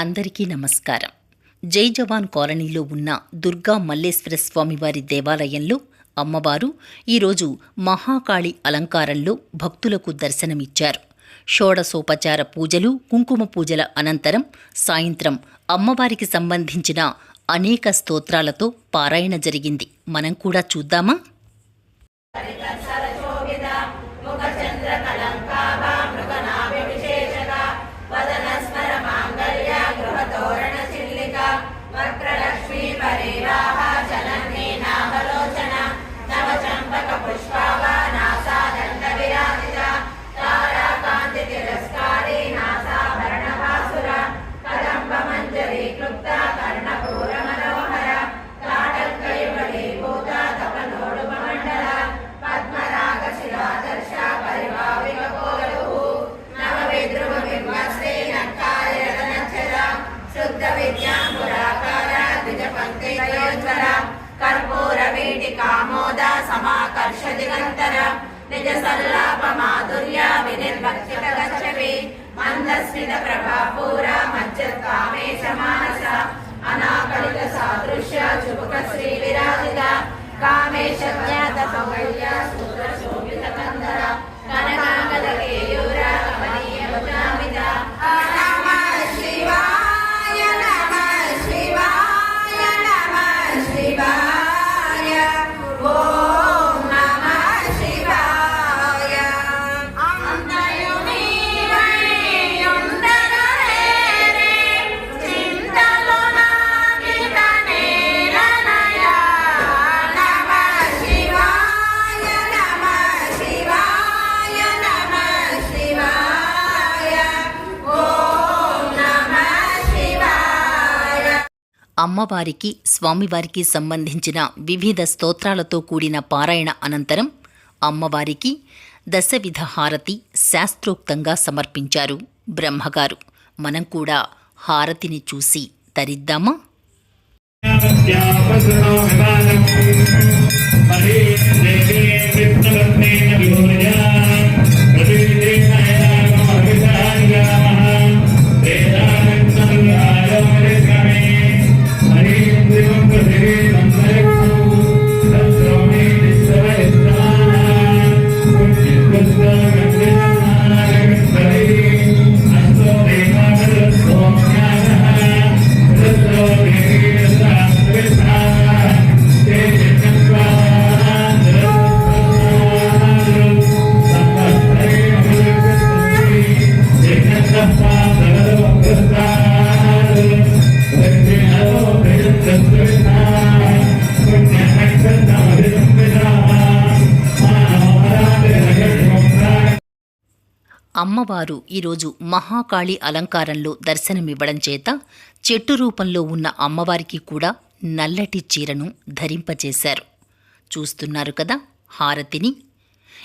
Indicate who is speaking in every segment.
Speaker 1: అందరికీ నమస్కారం. జై జవాన్ కాలనీలో ఉన్న దుర్గా మల్లేశ్వర స్వామివారి దేవాలయంలో అమ్మవారు ఈరోజు మహాకాళి అలంకారంలో భక్తులకు దర్శనమిచ్చారు. షోడసోపచార పూజలు కుంకుమ పూజల అనంతరం సాయంత్రం అమ్మవారికి సంబంధించిన అనేక స్తోత్రాలతో పారాయణ జరిగింది. మనం కూడా చూద్దామా? అమ్మవారికి స్వామివారికి సంబంధించిన వివిధ స్తోత్రాలతో కూడిన పారాయణ అనంతరం అమ్మవారికి దశవిధ హారతి శాస్త్రోక్తంగా సమర్పించారు బ్రహ్మగారు. మనం కూడా హారతిని చూసి తరిద్దామా? అమ్మవారు ఈరోజు మహాకాళి అలంకారంలో దర్శనమివ్వడం చేత చెట్టు రూపంలో ఉన్న అమ్మవారికి కూడా నల్లటి చీరను ధరింపచేశారు చూస్తున్నారు కదా హారతిని.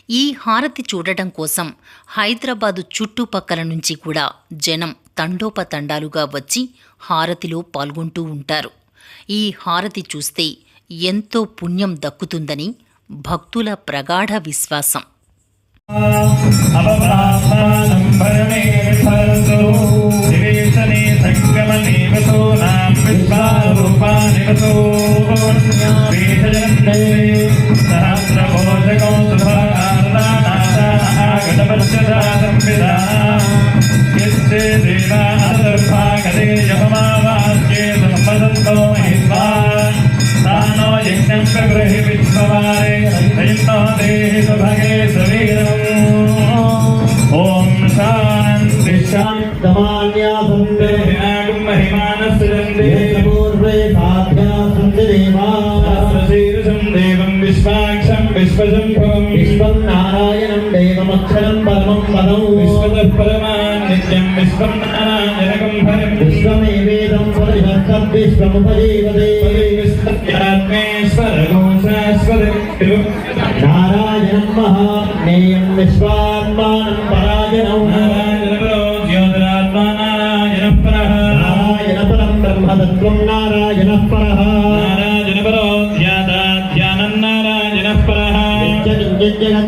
Speaker 1: ఈ హారతి చూడటం కోసం హైదరాబాదు చుట్టుపక్కల నుంచి కూడా జనం తండోపతండాలుగా వచ్చి హారతిలో పాల్గొంటూ ఉంటారు. ఈ హారతి చూస్తే ఎంతో పుణ్యం దక్కుతుందని భక్తుల ప్రగాఢ విశ్వాసం.
Speaker 2: అవతాపానం భరణే విఫలంతో. నివేశనే
Speaker 3: విశ్వం నారాయణం వేదమక్షరం
Speaker 2: పరమం పదం విశ్వపరమానిత్యం విశ్వం నారాయణకం ఫలం
Speaker 3: విశ్వమేవేదం పరివర్తం
Speaker 2: విశ్వముపదేవదే విశ్వత్మేశ్వరగో శాశ్వత
Speaker 3: నారాయణం మహాత్మేయం విశ్వాత్మానం పరాయణం
Speaker 2: నారాయణ జ్యోతిరాత్మ నారాయణ పరం నారాయణ పరం
Speaker 1: బ్రహ్మతత్వం నా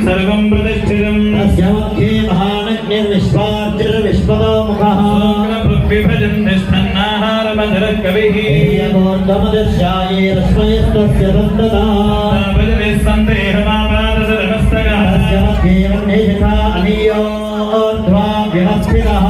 Speaker 3: తస్య మధ్యే మహానగ్నిర్విశ్వార్చిర్విశ్వతో ముఖः
Speaker 1: విభజన్ తిష్టన్నాహారమధర కవిః
Speaker 3: ఏయోర్ధమదర్శాయే రశ్మయస్తస్య సంతతా తస్య
Speaker 1: సందేహమాపాదరమస్తగः
Speaker 3: మధ్యే వన్నే యథా అనియోర్ధ్వా విహస్థితः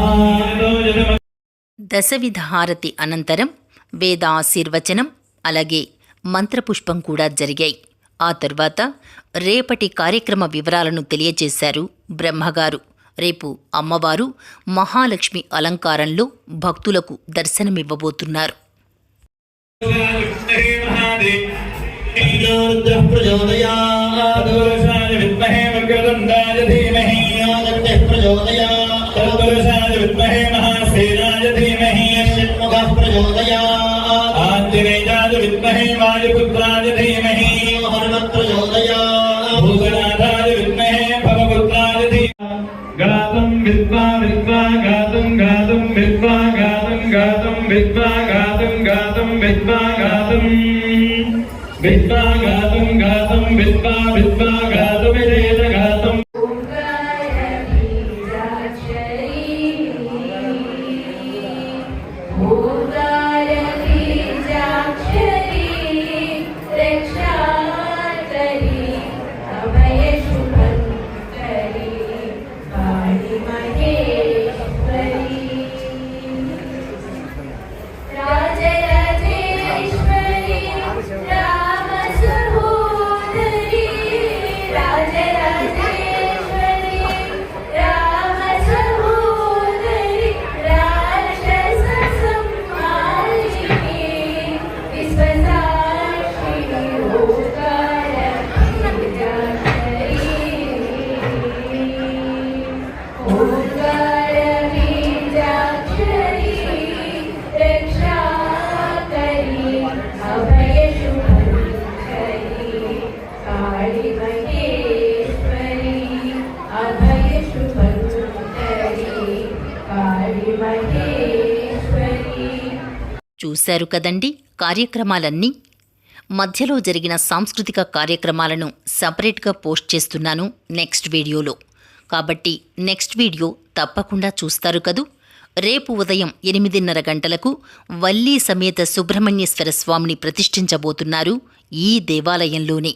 Speaker 4: దశవిధ హారతి అనంతరం వేదాశీర్వచనం అలాగే మంత్రపుష్పం కూడా జరిగాయి ఆ తర్వాత రేపటి కార్యక్రమ వివరాలను తెలియజేశారు బ్రహ్మగారు. రేపు అమ్మవారు మహాలక్ష్మి అలంకారంలో భక్తులకు దర్శనమివ్వబోతున్నారు.
Speaker 3: రుద్రః ప్రచోదయాత్
Speaker 1: విద్మహే వక్రదండాయ ధీమహి.
Speaker 3: జ్ఞానజ్ఞः ప్రచోదయాత్
Speaker 1: తత్పురుషాయ విద్మహే మహాసేనాయ ధీమహి
Speaker 3: షణ్ముఖः ప్రచోదయాత్
Speaker 1: ఆంజనేయాయ విద్మహే వాయుపుత్రాయ ధీమహి
Speaker 3: హనుమత్ ప్రచోదయాత్
Speaker 1: భూతనాథాయ విద్మహే భవపుత్రాయ ధీమహి గాతుం
Speaker 4: చూశారు కదండి కార్యక్రమాలన్నీ? మధ్యలో జరిగిన సాంస్కృతిక కార్యక్రమాలను సపరేట్గా పోస్ట్ చేస్తున్నాను నెక్స్ట్ వీడియోలో. కాబట్టి నెక్స్ట్ వీడియో తప్పకుండా చూస్తారు కదూ. రేపు ఉదయం ఎనిమిదిన్నర గంటలకు వల్లీ సమేత సుబ్రహ్మణ్యేశ్వర స్వామిని ప్రతిష్ఠించబోతున్నారు ఈ దేవాలయంలోనే.